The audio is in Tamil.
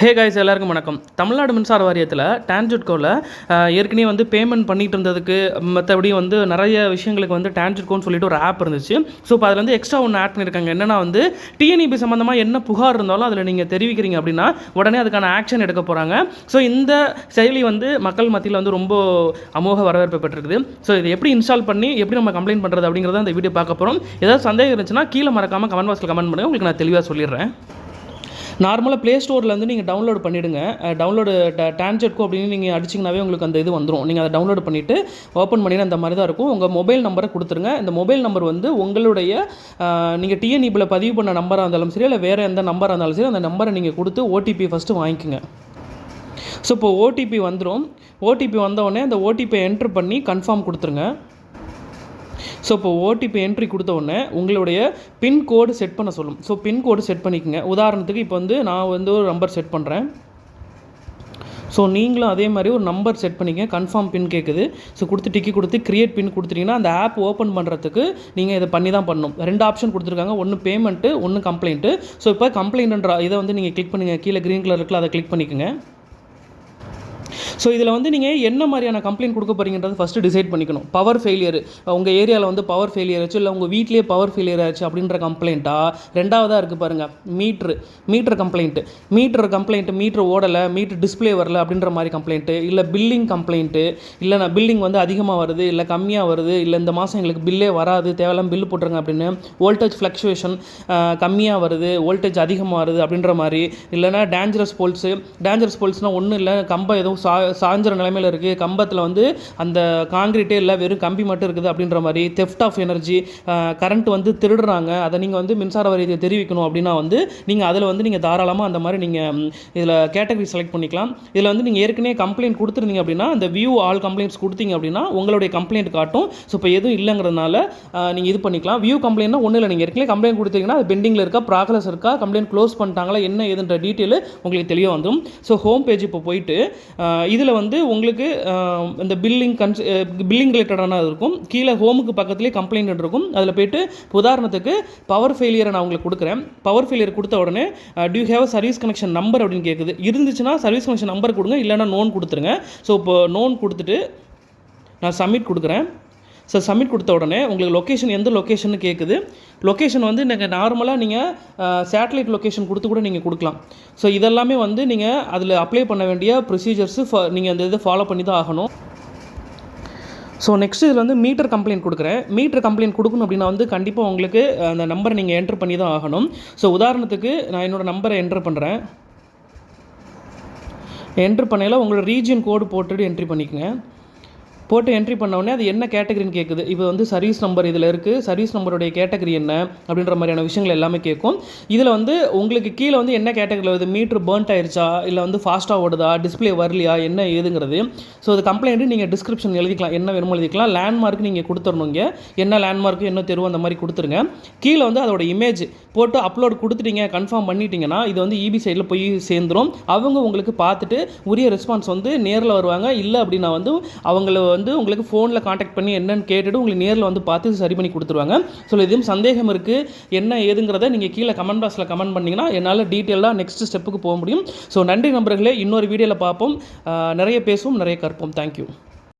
ஹே காய்ஸ் எல்லாருக்கும் வணக்கம். தமிழ்நாடு மின்சார வாரியத்தில் டான்ஜெட்கோவில் ஏற்கனவே வந்து பேமெண்ட் பண்ணிட்டு இருந்ததுக்கு மற்றபடி வந்து நிறைய விஷயங்களுக்கு வந்து டான்ஜெட்கோன்னு சொல்லிட்டு ஒரு ஆப் இருந்துச்சு. ஸோ இப்போ அதில் வந்து எக்ஸ்ட்ரா ஒன்று ஆட் பண்ணியிருக்காங்க என்னன்னா வந்து டிஎன்இபி சம்மந்தமாக என்ன புகார் இருந்தாலும் அதில் நீங்கள் தெரிவிக்கிறீங்க அப்படின்னா உடனே அதுக்கான ஆக்ஷன் எடுக்க போகிறாங்க ஸோ இந்த செயலி வந்து மக்கள் மத்தியில் வந்து ரொம்ப அமோக வரவேற்பு பெற்றிருக்குது. ஸோ இதை எப்படி இன்ஸ்டால் பண்ணி எப்படி நம்ம கம்ப்ளைண்ட் பண்ணுறது அப்படிங்கிறத இந்த வீடியோ பார்க்க போகிறோம் ஏதாவது சந்தேகம் இருந்துச்சுன்னா கீழே மறக்காமல் கமெண்ட் பாக்ஸில் கமெண்ட் பண்ணுங்கள் உங்களுக்கு நான் தெளிவாக சொல்லிடுறேன். நார்மலாக ப்ளே ஸ்டோர்லேருந்து நீங்கள் டவுன்லோட் பண்ணிவிடுங்க டவுன்லோடு டான்ஜெட்கோ அப்படின்னு நீங்கள் அடிச்சிங்கனாவே உங்களுக்கு அந்த இது வந்துடும் நீங்கள் அதை டவுன்லோட் பண்ணிவிட்டு ஓப்பன் பண்ணிட்டு அந்த மாதிரி தான் இருக்கும். உங்கள் மொபைல் நம்பரை கொடுத்துருங்க. இந்த மொபைல் நம்பர் வந்து உங்களுடைய நீங்கள் டிஎன்இபியில் பதிவு பண்ண நம்பராக இருந்தாலும் சரி இல்லை வேறு எந்த நம்பராக இருந்தாலும் சரி அந்த நம்பரை நீங்கள் கொடுத்து ஓடிபி ஃபஸ்ட்டு வாங்கிக்கோங்க. ஸோ இப்போ ஓடிபி வந்துடும் ஓடிபி வந்தவுடனே அந்த ஓடிபியை என்ட்ரு பண்ணி கன்ஃபார்ம் கொடுத்துருங்க. ஸோ இப்போ ஓடிபி என்ட்ரி கொடுத்த உடனே உங்களுடைய பின்கோடு செட் பண்ண சொல்லும். ஸோ பின்கோடு செட் பண்ணிக்கோங்க. உதாரணத்துக்கு இப்போ வந்து நான் வந்து ஒரு நம்பர் செட் பண்ணுறேன் ஸோ நீங்களும் அதே மாதிரி ஒரு நம்பர் செட் பண்ணிக்க கன்ஃபார்ம் பின் கேட்குது ஸோ கொடுத்து டிக்கி கொடுத்து க்ரியேட் பின் கொடுத்துட்டிங்கன்னா அந்த ஆப் ஓப்பன் பண்ணுறதுக்கு நீங்கள் இதை பண்ணி தான் பண்ணணும். ரெண்டு ஆப்ஷன் கொடுத்துருக்காங்க. ஒன்று பேமெண்ட்டு ஒன்று கம்ப்ளைண்ட்டு ஸோ இப்போ கம்ப்ளைண்ட்ன்ற இதை வந்து நீங்கள் கிளிக் பண்ணுங்கள் கீழே க்ரீன் கலர் இருக்குல்ல அதை கிளிக் பண்ணிக்கோங்க. ஸோ இதில் வந்து நீங்கள் என்ன மாதிரியான கம்ப்ளைண்ட் கொடுக்க போறீங்கன்றது ஃபஸ்ட்டு டிசைட் பண்ணிக்கணும். பவர் ஃபெயிலியர் உங்கள் ஏரியாவில் வந்து பவர் ஃபெயிலியர் ஆச்சு இல்லை உங்கள் வீட்லேயே பவர் ஃபெயிலியர் ஆச்சு அப்படின்ற கம்ப்ளைண்ட்டா ரெண்டாவதாக இருக்குது பாருங்கள் meter meter complaint meter complaint meter ஓடலை மீட்ரு டிஸ்பிளே வரல அப்படின்ற மாதிரி கம்ப்ளைண்ட்டு இல்லை பில்லிங் கம்ப்ளைண்ட்டு இல்லை நான் பில்லிங் வந்து அதிகமாக வருது இல்லை கம்மியாக வருது இல்லை இந்த மாதம் எங்களுக்கு பில்லே வராது தேவையில்லாம பில்லு போட்டுருங்க அப்படின்னு வோல்டேஜ் ஃப்ளக்ஷுவேஷன் கம்மியாக வருது வோல்டேஜ் அதிகமாக வருது அப்படின்ற மாதிரி. இல்லைனா டேஞ்சரஸ் போல்ஸு டேஞ்சரஸ் போல்ஸ்னால் ஒன்றும் இல்லை கம்பம் எதுவும் சா சாஞ்சிற நிலைமையில் இருக்குது கம்பத்தில் வந்து அந்த காங்கிரீட்டே இல்லை வெறும் கம்பி மட்டும் இருக்குது அப்படின்ற மாதிரி தெஃப்ட் ஆஃப் எனர்ஜி கரண்ட் வந்து திருடுறாங்க. அதை நீங்கள் வந்து மின்சார வாரியத்தை தெரிவிக்கணும் அப்படின்னா வந்து நீங்கள் அதில் வந்து நீங்கள் தாராளமாக அந்த மாதிரி நீங்கள் இதில் கேட்டகரி செலக்ட் பண்ணிக்கலாம். இதில் வந்து நீங்கள் ஏற்கனவே கம்ப்ளைண்ட் கொடுத்துருந்தீங்க அப்படின்னா அந்த வியூ ஆல் கம்ப்ளைண்ட்ஸ் கொடுத்தீங்க அப்படின்னா உங்களுடைய கம்ப்ளைண்ட் காட்டும். ஸோ இப்போ எதுவும் இல்லைங்கிறதுனால நீங்கள் இது பண்ணிக்கலாம். வியூ கம்ப்ளைண்ட்னா ஒன்றும் இல்லை. நீங்கள் ஏற்கனவே கம்ப்ளைண்ட் கொடுத்தீங்கன்னா அது பெண்டிங்கில் இருக்கா ப்ராக்ரஸ் இருக்கா கம்ப்ளைண்ட் க்ளோஸ் பண்ணிட்டாங்களா என்ன ஏதுன்ற டீட்டெயில் உங்களுக்கு தெளிவாக வந்துடும் ஸோ ஹோம் பேஜ் இப்போ போயிட்டு இதில் வந்து உங்களுக்கு இந்த பில்லிங் கன்ஸ் பில்லிங் ரிலேட்டடான இருக்கும். கீழே ஹோமுக்கு பக்கத்துலேயே கம்ப்ளைண்ட் இருக்கும். அதில் போயிட்டு உதாரணத்துக்கு பவர் ஃபெயிலியரை நான் உங்களுக்கு கொடுக்குறேன். பவர் ஃபெயிலியர் கொடுத்த உடனே do have service connection number அப்படின்னு கேட்குது இருந்துச்சுன்னா சர்வீஸ் கனெக்ஷன் நம்பர் கொடுங்க இல்லைனா நோன் கொடுத்துருங்க. ஸோ இப்போ நோன் கொடுத்துட்டு நான் சப்மிட் கொடுக்குறேன். ஸோ சப்மிட் கொடுத்த உடனே உங்களுக்கு லொக்கேஷன் எந்த லொக்கேஷன் கேட்குது லொக்கேஷன் வந்து நீங்கள் நார்மலாக நீங்கள் சேட்டலைட் லொக்கேஷன் கொடுத்து கூட நீங்கள் கொடுக்கலாம். ஸோ இதெல்லாமே வந்து நீங்கள் அதில் அப்ளை பண்ண வேண்டிய ப்ரொசீஜர்ஸு நீங்கள் அந்த இதை ஃபாலோ பண்ணி தான் ஆகணும். ஸோ நெக்ஸ்ட் இதில் வந்து மீட்டர் கம்ப்ளைண்ட் கொடுக்குறேன். மீட்டர் கம்ப்ளைண்ட் கொடுக்கணும் அப்படின்னா வந்து கண்டிப்பாக உங்களுக்கு அந்த நம்பரை நீங்கள் என்ட்ரு பண்ணி தான் ஆகணும். ஸோ உதாரணத்துக்கு நான் என்னோடய நம்பரை என்ட்ரு பண்ணுறேன் என்ட்ரு பண்ணையில் உங்களோட ரீஜியன் கோடு போட்டுட்டு என்ட்ரி பண்ணிக்கோங்க. போட்டு என்ட்ரி பண்ணோடனே அது என்ன கேட்டகரின்னு கேட்குது இப்போ வந்து சர்வீஸ் நம்பர் இதில் இருக்குது சர்வீஸ் நம்பருடைய கேட்டகரி என்ன அப்படின்ற மாதிரியான விஷயங்கள் எல்லாமே கேட்கும் இதில் வந்து உங்களுக்கு கீழே வந்து என்ன கேட்டகரியில் வருது? மீட்ரு பேர்ன்ட் ஆயிடுச்சா இல்லை வந்து ஃபாஸ்ட்டாக ஓடுதா? டிஸ்பிளே வரலையா? என்ன ஏதுங்கிறது. ஸோ அது கம்ப்ளைண்ட்டு நீங்கள் டிஸ்கிரிப்ஷன் எழுதிக்கலாம். என்ன வேணுமோ எழுதிக்கலாம். லேண்ட்மார்க் நீங்கள் கொடுத்துடணும் இங்கே. என்ன லேண்ட்மார்க்கு என்ன தெருவு அந்த மாதிரி கொடுத்துருங்க. கீழே வந்து அதோட இமேஜ் போட்டு அப்லோட் கொடுத்துட்டீங்க கன்ஃபார்ம் பண்ணிட்டீங்கன்னா இது வந்து இபி சைடில் போய் சேர்ந்துடும் அவங்க உங்களுக்கு பார்த்துட்டு உரிய ரெஸ்பான்ஸ் வந்து நேரில் வருவாங்க. இல்லை அப்படின்னா வந்து அவங்கள வந்து உங்களுக்கு ஃபோனில் காண்டாக்ட் பண்ணி என்னன்னு கேட்டுட்டு உங்களுக்கு நேரில் வந்து பார்த்து சரி பண்ணி கொடுத்துருவாங்க. ஸோ எதுவும் சந்தேகம் இருக்குது என்ன ஏதுங்கிறத நீங்கள் கீழே கமெண்ட் பாக்ஸில் கமெண்ட் பண்ணிங்கன்னா என்னால் டீட்டெயிலாக நெக்ஸ்ட் ஸ்டெப்புக்கு போக முடியும். ஸோ நன்றி நண்பர்களே. இன்னொரு வீடியோவில் பார்ப்போம். நிறைய பேசுவோம் நிறைய கற்போம். தேங்க்யூ